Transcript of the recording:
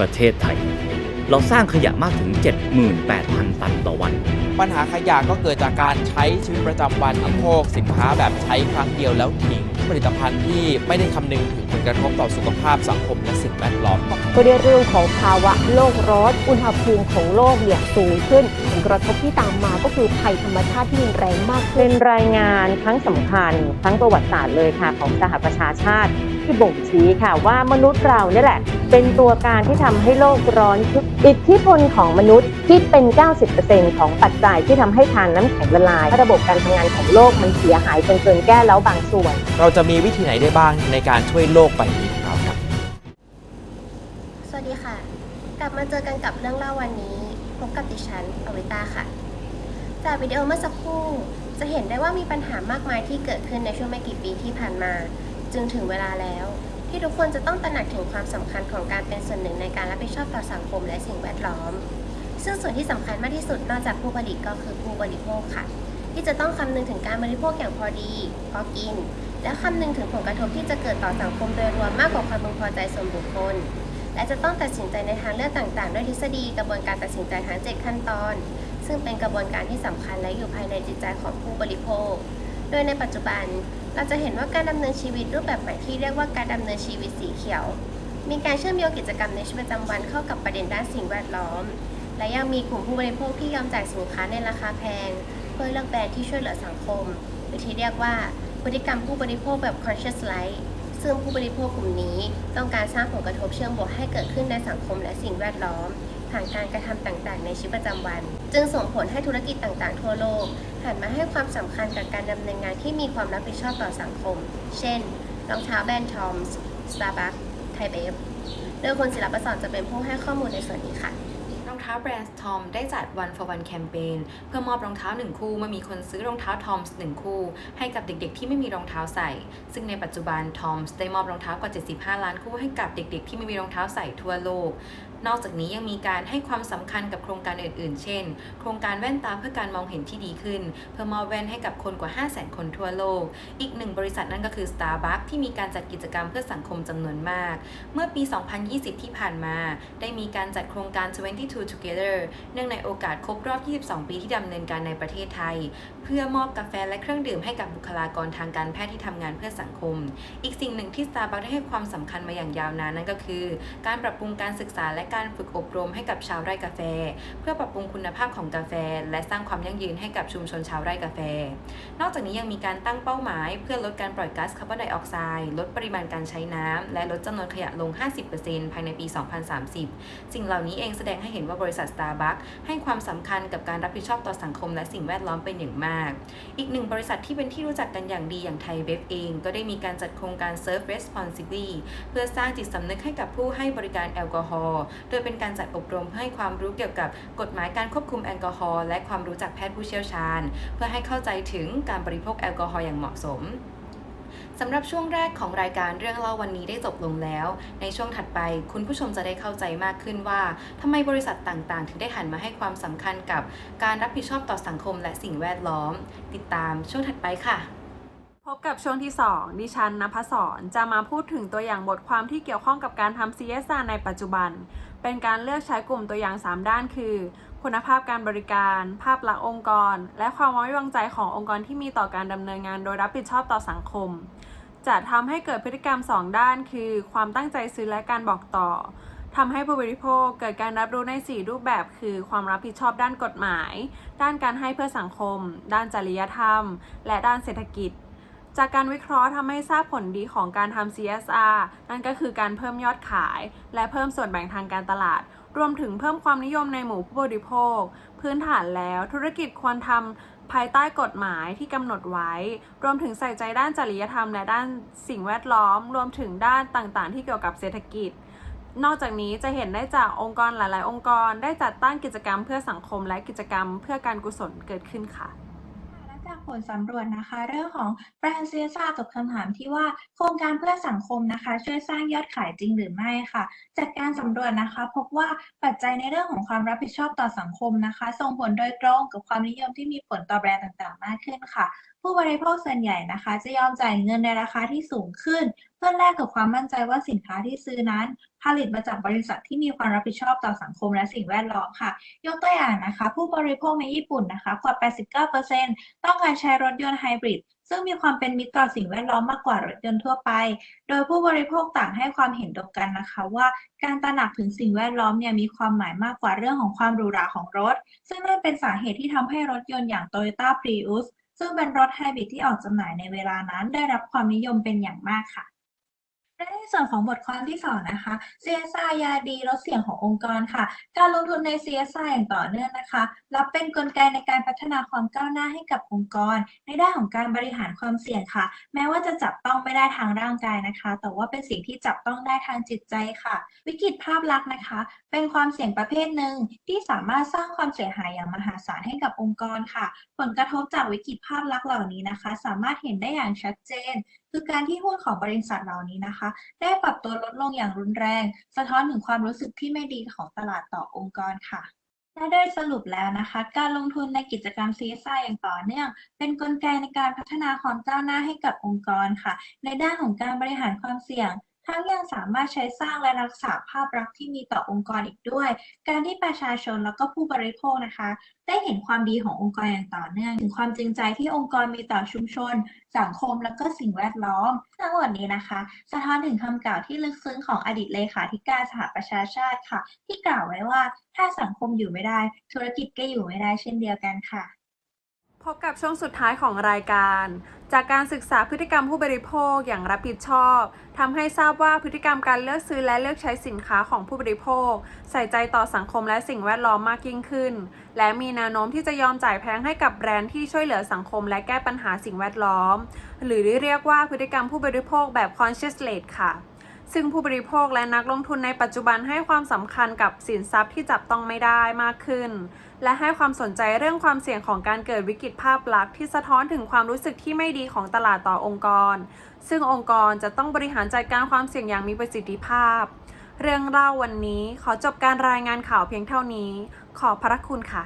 ประเทศไทย เราสร้างขยะมากถึง 78,000 ตันต่อวัน ปัญหาขยะก็เกิดจากการใช้ชีวิตประจำวันบริโภคสินค้าแบบใช้ครั้งเดียวแล้วทิ้งผลิตภัณฑ์ที่ไม่ได้คำนึงถึงผลกระทบต่อสุขภาพสังคมและสิ่งแวดล้อม ก็ได้เรื่องของภาวะโลกร้อน อุณหภูมิของโลกเนี่ยสูงขึ้น ผลกระทบที่ตามมาก็คือภัยธรรมชาติที่รุนแรงมากขึ้นเป็นรายงานครั้งสำคัญทั้งประวัติศาสตร์เลยค่ะ ของสหประชาชาติที่บ่งชี้ค่ะว่ามนุษย์เราเนี่ยแหละ เป็นตัวการที่ทำให้โลกร้อนขึ้นอิทธิพลของมนุษย์ที่เป็น 90%ของปัจจัยที่ทำให้ทานน้ำแข็งละลายระบบการทำงานของโลกมันเสียหายจนเกินแก้แล้วบางส่วน เราจะมีวิธีไหนได้บ้างในการช่วยโลกใบนี้ของเราครับ สวัสดีค่ะ กลับมาเจอกันกับเรื่องเล่าวันนี้พบกับดิฉันอวิตาค่ะ จากวิดีโอเมื่อสักครู่จะเห็นได้ว่ามีปัญหามากมายที่เกิดขึ้นในช่วงไม่กี่ปีที่ผ่านมา จึงถึงเวลาแล้ว ที่ทุกคนจะต้องตระหนักถึงความสำคัญของการเป็นส่วนหนึ่งในการรับผิดชอบต่อสังคมและสิ่งแวดล้อม ซึ่งส่วนที่สำคัญมากที่สุดนอกจากผู้ผลิตก็คือผู้บริโภคค่ะ ที่จะต้องคำนึงถึงการบริโภคอย่างพอดี พอกิน และคำนึงถึงผลกระทบที่จะเกิดต่อสังคมโดยรวมมากกว่าความพึงพอใจส่วนบุคคล และจะต้องตัดสินใจในทางเลือกต่าง ๆ ด้วยทฤษฎีกระบวนการตัดสินใจทั้ง7ขั้นตอน ซึ่งเป็นกระบวนการที่สำคัญและอยู่ภายในจิตใจของผู้บริโภค โดยในปัจจุบัน เราจะเห็นว่าการดำเนินชีวิตรูปแบบใหม่ที่เรียกว่าการดำเนินชีวิตสีเขียว มีการเชื่อมโยงกิจกรรมในชีวิตประจำวันเข้ากับประเด็นด้านสิ่งแวดล้อม และยังมีกลุ่มผู้บริโภคที่ยอมจ่ายสินค้าในราคาแพง เพื่อเลือกแบรนด์ที่ช่วยเหลือสังคม หรือที่เรียกว่าพฤติกรรมผู้บริโภคแบบ conscious life ซึ่งผู้บริโภคกลุ่มนี้ ต้องการสร้างผลกระทบเชิงบวกให้เกิดขึ้นในสังคมและสิ่งแวดล้อม ผ่านการกระทำต่างๆ ในชีวิตประจำวัน จึงส่งผลให้ธุรกิจต่างๆ ทั่วโลกหันมาให้ความสำคัญกับการดำเนินงานที่มีความรับผิดชอบต่อสังคม เช่น รองเท้าแบรนด์ทอมส์ Starbucks ไทเบฟโดยคุณศิลปศรจะเป็นผู้ให้ข้อมูลในส่วนนี้ค่ะรองเท้าแบรนด์ทอมได้จัด One for One แคมเปญเพื่อมอบรองเท้า 1 คู่เมื่อมีคนซื้อรองเท้าทอมส์1คู่ ให้กับเด็กๆ ที่ไม่มีรองเท้าใส่ ซึ่งในปัจจุบันทอมส์ได้มอบรองเท้ากว่า 75 ล้านคู่ให้กับเด็กๆ ที่ไม่มีรองเท้าใส่ทั่วโลก นอกจากนี้ยังมีการให้ความสำคัญกับโครงการอื่น ๆ เช่น โครงการแว่นตาเพื่อการมองเห็นที่ดีขึ้น เพื่อมอบแว่นให้กับคนกว่า 500,000 คนทั่วโลก อีกหนึ่งบริษัทนั่นก็คือ Starbucks ที่มีการจัดกิจกรรมเพื่อสังคมจำนวนมาก เมื่อปี 2020 ที่ผ่านมา ได้มีการจัดโครงการ 22 Together เนื่องในโอกาสครบรอบ 22 ปีที่ดำเนินการในประเทศไทย เพื่อมอบกาแฟและเครื่องดื่มให้กับบุคลากรทางการแพทย์ที่ทำงานเพื่อสังคม อีกสิ่งหนึ่งที่ Starbucks ได้ให้ความสำคัญมาอย่างยาวนานนั่นก็คือ การปรับปรุงการศึกษาและการฝึกอบรมให้กับชาวไร่กาแฟ เพื่อปรับปรุงคุณภาพของกาแฟ และสร้างความยั่งยืนให้กับชุมชนชาวไร่กาแฟ นอกจากนี้ยังมีการตั้งเป้าหมาย เพื่อลดการปล่อยก๊าซคาร์บอนไดออกไซด์ลดปริมาณการใช้น้ำและลดจำนวนขยะลง 50%ภายในปี 2030 สิ่งเหล่านี้เองแสดงให้เห็นว่าบริษัท Starbucks ให้ความสำคัญกับการรับผิดชอบต่อสังคมและสิ่งแวดล้อมเป็นอย่างมาก อีกหนึ่งบริษัทที่เป็นที่รู้จักกันอย่างดีอย่างไทยเบฟเอง ก็ได้มีการจัดโครงการ Serve Responsibly เพื่อสร้างจิตสำนึกให้กับผู้ให้บริการแอลกอฮอล์โดยเป็นการจัดอบรมเพื่อให้ความรู้เกี่ยวกับกฎหมายการควบคุมแอลกอฮอล์และความรู้จากแพทย์ผู้เชี่ยวชาญ เพื่อให้เข้าใจถึงการบริโภคแอลกอฮอล์อย่างเหมาะสมสำหรับช่วงแรกของรายการเรื่องเล่าวันนี้ได้จบลงแล้ว ในช่วงถัดไปคุณผู้ชมจะได้เข้าใจมากขึ้นว่าทำไมบริษัทต่างๆ ถึงได้หันมาให้ความสำคัญกับการรับผิดชอบต่อสังคมและสิ่งแวดล้อม ติดตามช่วงถัดไปค่ะ พบกับช่วงที่ 2 ดิฉันนภศรจะมาพูดถึงตัวอย่างบทความที่เกี่ยวข้องกับการทำ CSR ในปัจจุบัน เป็นการเลือกใช้กลุ่มตัวอย่าง 3 ด้านคือ คุณภาพการบริการ ภาพลักษณ์องค์กร และความไว้วางใจขององค์กรที่มีต่อการดำเนินงานโดยรับผิดชอบต่อสังคม จะทำให้เกิดพฤติกรรม 2 ด้าน คือ ความตั้งใจซื้อและการบอกต่อทำให้ผู้บริโภคเกิดการรับรู้ใน 4 รูปแบบคือความรับผิดชอบด้านกฎหมาย ด้านการให้เพื่อสังคม ด้านจริยธรรม และด้านเศรษฐกิจ จากการวิเคราะห์ทำให้ทราบผลดีของการทำ CSR นั่นก็คือการเพิ่มยอดขาย และเพิ่มส่วนแบ่งทางการตลาด รวมถึงเพิ่มความนิยมในหมู่ผู้บริโภค พื้นฐานแล้วธุรกิจควรทำภายใต้กฎหมายที่กำหนดไว้ รวมถึงใส่ใจด้านจริยธรรมและด้านสิ่งแวดล้อม รวมถึงด้านต่างๆ ที่เกี่ยวกับเศรษฐกิจ นอกจากนี้จะเห็นได้จากองค์กรหลาย ๆ องค์กร ได้จัดตั้งกิจกรรมเพื่อสังคมและกิจกรรมเพื่อการกุศลเกิดขึ้นค่ะ ผลสำรวจนะคะ เรื่องของแบรนด์ CSR กับคำถามที่ว่าโครงการเพื่อสังคมนะคะ ช่วยสร้างยอดขายจริงหรือไม่ค่ะ จากการสำรวจนะคะ พบว่าปัจจัยในเรื่องของความรับผิดชอบต่อสังคมนะคะ ส่งผลโดยตรงกับความนิยมที่มีผลต่อแบรนด์ต่างๆ มากขึ้นค่ะ ผู้บริโภคส่วนใหญ่นะคะ จะยอมจ่ายเงินในราคาที่สูงขึ้น เพื่อแลกกับความมั่นใจว่าสินค้าที่ซื้อนั้น ผลิตมาจากบริษัทที่มีความรับผิดชอบต่อสังคมและสิ่งแวดล้อมค่ะ ยกตัวอย่างนะคะ ผู้บริโภคในญี่ปุ่นนะคะกว่า 89%ต้องการใช้รถยนต์ไฮบริดซึ่งมีความเป็นมิตรต่อสิ่งแวดล้อมมากกว่ารถยนต์ทั่วไป โดยผู้บริโภคต่างให้ความเห็นตรงกันนะคะว่าการตระหนักถึงสิ่งแวดล้อมเนี่ยมีความหมายมากกว่าเรื่องของความหรูหราของรถ ซึ่งนั่นเป็นสาเหตุที่ทำให้รถยนต์อย่าง Toyota Prius ซึ่งเป็นรถไฮบริดที่ออกจำหน่ายในเวลานั้นได้รับความนิยมเป็นอย่างมากค่ะ และในส่วนของบทความที่สองนะคะ CSR ยาดีลดเสี่ยงขององค์กรค่ะ การลงทุนใน CSR อย่างต่อเนื่องนะคะ รับเป็นกลไกในการพัฒนาความก้าวหน้าให้กับองค์กร ในด้านของการบริหารความเสี่ยงค่ะ แม้ว่าจะจับต้องไม่ได้ทางร่างกายนะคะ แต่ว่าเป็นสิ่งที่จับต้องได้ทางจิตใจค่ะ วิกฤตภาพลักษณ์นะคะ เป็นความเสี่ยงประเภทหนึ่งที่สามารถสร้างความเสียหายอย่างมหาศาลให้กับองค์กรค่ะ ผลกระทบจากวิกฤตภาพลักษณ์เหล่านี้นะคะ สามารถเห็นได้อย่างชัดเจน คือการที่หุ้นของบริษัทเหล่านี้นะคะ ได้ปรับตัวลดลงอย่างรุนแรง สะท้อนถึงความรู้สึกที่ไม่ดีของตลาดต่อองค์กรค่ะและโดยสรุปแล้วนะคะ การลงทุนในกิจกรรม CSR อย่างต่อเนื่อง เป็นกลไกในการพัฒนาความก้าวหน้าให้กับองค์กรค่ะ ในด้านของการบริหารความเสี่ยง ทั้งยังสามารถใช้สร้างและรักษาภาพลักษณ์ที่มีต่อองค์กรอีกด้วย การที่ประชาชนแล้วก็ผู้บริโภคนะคะ ได้เห็นความดีขององค์กรอย่างต่อเนื่อง ถึงความจริงใจที่องค์กรมีต่อชุมชน สังคมและก็สิ่งแวดล้อม ทั้งหมดนี้นะคะ สะท้อนถึงคำกล่าวที่ลึกซึ้งของอดีตเลขาธิการสหประชาชาติค่ะ ที่กล่าวไว้ว่าถ้าสังคมอยู่ไม่ได้ ธุรกิจก็อยู่ไม่ได้เช่นเดียวกันค่ะ พบกับช่วงสุดท้ายของรายการ จากการศึกษาพฤติกรรมผู้บริโภคอย่างรับผิดชอบทำให้ทราบว่าพฤติกรรมการเลือกซื้อและเลือกใช้สินค้าของผู้บริโภค ใส่ใจต่อสังคมและสิ่งแวดล้อมมากยิ่งขึ้น และมีแนวโน้มที่จะยอมจ่ายแพงให้กับแบรนด์ที่ช่วยเหลือสังคมและแก้ปัญหาสิ่งแวดล้อม หรือที่เรียกว่าพฤติกรรมผู้บริโภคแบบ conscious led ค่ะ ซึ่งผู้บริโภคและนักลงทุนในปัจจุบันให้ความสำคัญกับสินทรัพย์ที่จับต้องไม่ได้มากขึ้น และให้ความสนใจเรื่องความเสี่ยงของการเกิดวิกฤตภาพลักษณ์ที่สะท้อนถึงความรู้สึกที่ไม่ดีของตลาดต่อองค์กร ซึ่งองค์กรจะต้องบริหารจัดการความเสี่ยงอย่างมีประสิทธิภาพ เรื่องเล่าวันนี้ขอจบการรายงานข่าวเพียงเท่านี้ ขอบพระคุณค่ะ